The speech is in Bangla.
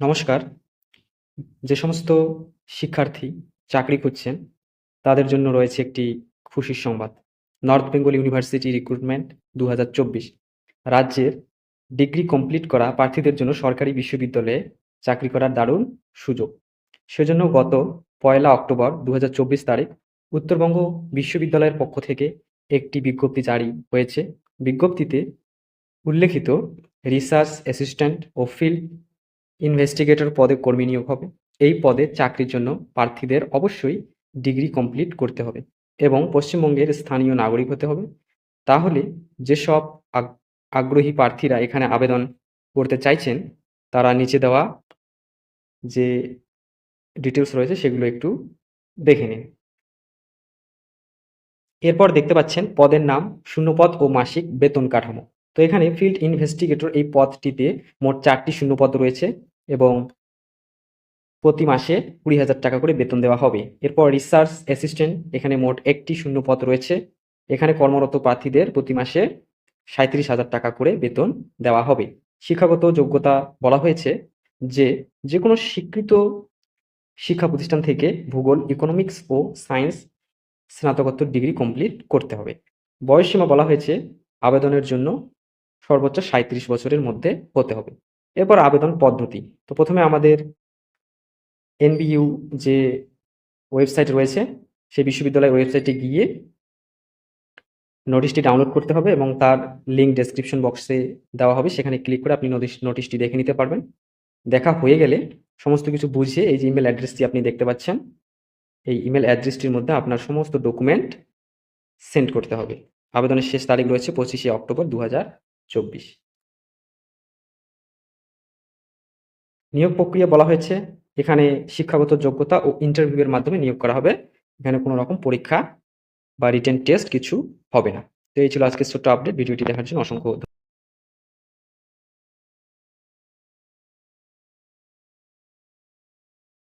নমস্কার। যে সমস্ত শিক্ষার্থী চাকরি খুঁজছেন, তাদের জন্য রয়েছে একটি খুশির সংবাদ। নর্থ বেঙ্গল ইউনিভার্সিটি রিক্রুটমেন্ট দু হাজার চব্বিশ। রাজ্যের ডিগ্রি কমপ্লিট করা প্রার্থীদের জন্য সরকারি বিশ্ববিদ্যালয়ে চাকরি করার দারুণ সুযোগ। সেজন্য গত পয়লা অক্টোবর দু হাজার চব্বিশ তারিখ উত্তরবঙ্গ বিশ্ববিদ্যালয়ের পক্ষ থেকে একটি বিজ্ঞপ্তি জারি হয়েছে। বিজ্ঞপ্তিতে উল্লেখিত রিসার্চ অ্যাসিস্ট্যান্ট ও ফিল্ড ইনভেস্টিগেটর পদে কর্মী নিয়োগ হবে। এই পদে চাকরির জন্য প্রার্থীদের অবশ্যই ডিগ্রি কমপ্লিট করতে হবে এবং পশ্চিমবঙ্গের স্থানীয় নাগরিক হতে হবে। তাহলে যেসব আগ- আগ্রহী প্রার্থীরা এখানে আবেদন করতে চাইছেন, তারা নিচে দেওয়া যে ডিটেলস রয়েছে সেগুলো একটু দেখে নিন। এরপর দেখতে পাচ্ছেন পদের নাম, শূন্যপদ ও মাসিক বেতন কাঠামো। তো এখানে ফিল্ড ইনভেস্টিগেটর এই পদটিতে মোট চারটি শূন্যপদ রয়েছে এবং প্রতি মাসে কুড়ি হাজার টাকা করে বেতন দেওয়া হবে। এরপর রিসার্চ অ্যাসিস্ট্যান্ট এখানে মোট একটি শূন্যপদ রয়েছে। এখানে কর্মরত প্রার্থীদের প্রতি মাসে সাঁত্রিশ হাজার টাকা করে বেতন দেওয়া হবে। শিক্ষাগত যোগ্যতা বলা হয়েছে যে যে কোনো স্বীকৃত শিক্ষা প্রতিষ্ঠান থেকে ভূগোল ইকোনমিক্স ও সায়েন্স স্নাতকোত্তর ডিগ্রি কমপ্লিট করতে হবে। বয়সসীমা বলা হয়েছে আবেদনের জন্য সর্বোচ্চ সাঁত্রিশ বছরের মধ্যে হতে হবে। এরপর আবেদন পদ্ধতি। তো প্রথমে আমাদের এনবিইউ যে ওয়েবসাইট রয়েছে সেই বিশ্ববিদ্যালয়ের ওয়েবসাইটে গিয়ে নোটিশটি ডাউনলোড করতে হবে এবং তার লিঙ্ক ডেসক্রিপশন বক্সে দেওয়া হবে। সেখানে ক্লিক করে আপনি নোটিশ নোটিশটি দেখে নিতে পারবেন। দেখা হয়ে গেলে সমস্ত কিছু বুঝে এই যে ইমেল অ্যাড্রেসটি আপনি দেখতে পাচ্ছেন, এই ইমেল অ্যাড্রেসটির মধ্যে আপনার সমস্ত ডকুমেন্ট সেন্ড করতে হবে। আবেদনের শেষ তারিখ রয়েছে পঁচিশে অক্টোবর দু হাজার চব্বিশ। নিয়োগ প্রক্রিয়া বলা হয়েছে, এখানে শিক্ষাগত যোগ্যতা ও ইন্টারভিউয়ের মাধ্যমে নিয়োগ করা হবে। এখানে কোনো রকম পরীক্ষা বা রিটেন টেস্ট কিছু হবে না। তো এই ছিল আজকে ছোট্ট আপডেট ভিডিওটি দেখার জন্য অসংখ্য